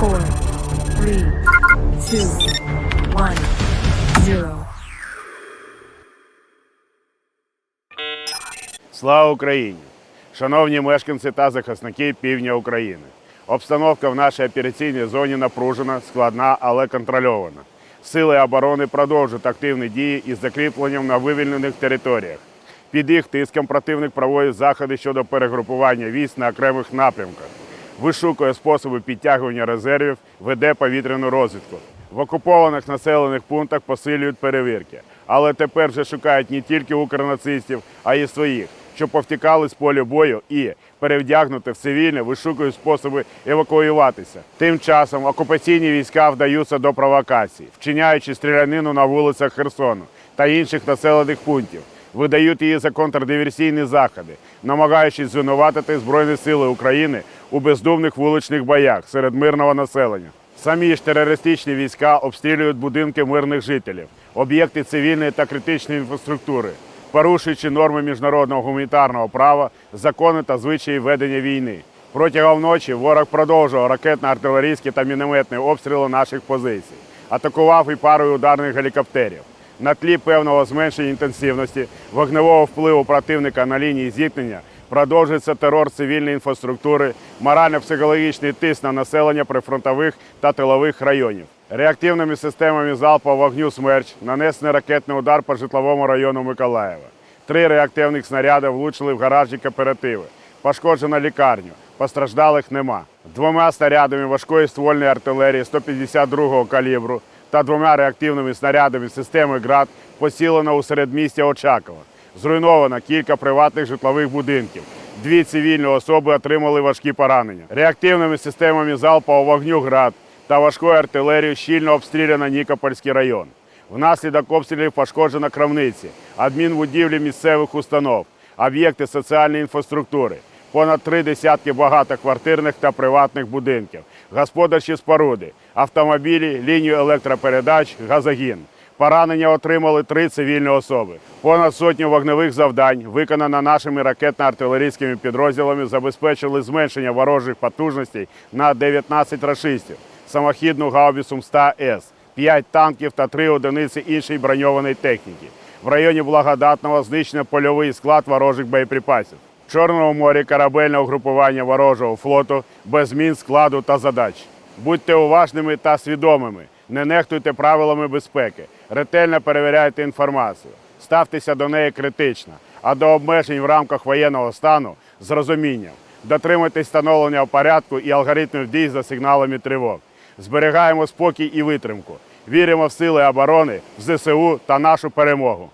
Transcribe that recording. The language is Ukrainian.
four. Слава Україні! Шановні мешканці та захисники півдня України. Обстановка в нашій операційній зоні напружена, складна, але контрольована. Сили оборони продовжують активні дії із закріпленням на вивільнених територіях. Під їх тиском противник проводить заходи щодо перегрупування військ на окремих напрямках, вишукує способи підтягування резервів, веде повітряну розвідку. В окупованих населених пунктах посилюють перевірки, але тепер вже шукають не тільки укрнацистів, а й своїх, що повтікали з поля бою і, перевдягнути в цивільне, вишукують способи евакуюватися. Тим часом окупаційні війська вдаються до провокацій, вчиняючи стрілянину на вулицях Херсону та інших населених пунктів. Видають її за контрдиверсійні заходи, намагаючись звинуватити Збройні Сили України у бездумних вуличних боях серед мирного населення. Самі ж терористичні війська обстрілюють будинки мирних жителів, об'єкти цивільної та критичної інфраструктури, порушуючи норми міжнародного гуманітарного права, закони та звичаї ведення війни. Протягом ночі ворог продовжував ракетно-артилерійські та мінометні обстріли наших позицій, атакував і парою ударних гелікоптерів. На тлі певного зменшення інтенсивності вогневого впливу противника на лінії зіткнення продовжується терор цивільної інфраструктури, морально-психологічний тиск на населення прифронтових та тилових районів. Реактивними системами залпового вогню «Смерч» нанесений ракетний удар по житловому району Миколаєва. Три реактивних снаряди влучили в гаражі кооперативи. Пошкоджено лікарню. Постраждалих нема. Двома снарядами важкої ствольної артилерії 152-го калібру та двома реактивними снарядами системи ГРАД посілено у середмістя Очакова. Зруйновано кілька приватних житлових будинків. Дві цивільні особи отримали важкі поранення. Реактивними системами залпового вогню ГРАД та важкою артилерією щільно обстріляно Нікопольський район. Внаслідок обстрілів пошкоджено крамниці, адмінбудівлі місцевих установ, об'єкти соціальної інфраструктури, понад три десятки багатоквартирних та приватних будинків, господарчі споруди, автомобілі, лінію електропередач, газогін. Поранення отримали три цивільні особи. Понад сотню вогневих завдань, виконано нашими ракетно-артилерійськими підрозділами, забезпечили зменшення ворожих потужностей на 19 рашистів, самохідну гаубіцу МСТА-С, 5 танків та 3 одиниці іншої броньованої техніки. В районі Благодатного знищено польовий склад ворожих боєприпасів. Чорному морі корабельне угрупування ворожого флоту без змін складу та задач. Будьте уважними та свідомими, не нехтуйте правилами безпеки, ретельно перевіряйте інформацію, ставтеся до неї критично, а до обмежень в рамках воєнного стану з розумінням. Дотримуйтесь встановлення порядку і алгоритмів дій за сигналами тривог. Зберігаємо спокій і витримку. Віримо в сили оборони, в ЗСУ та нашу перемогу.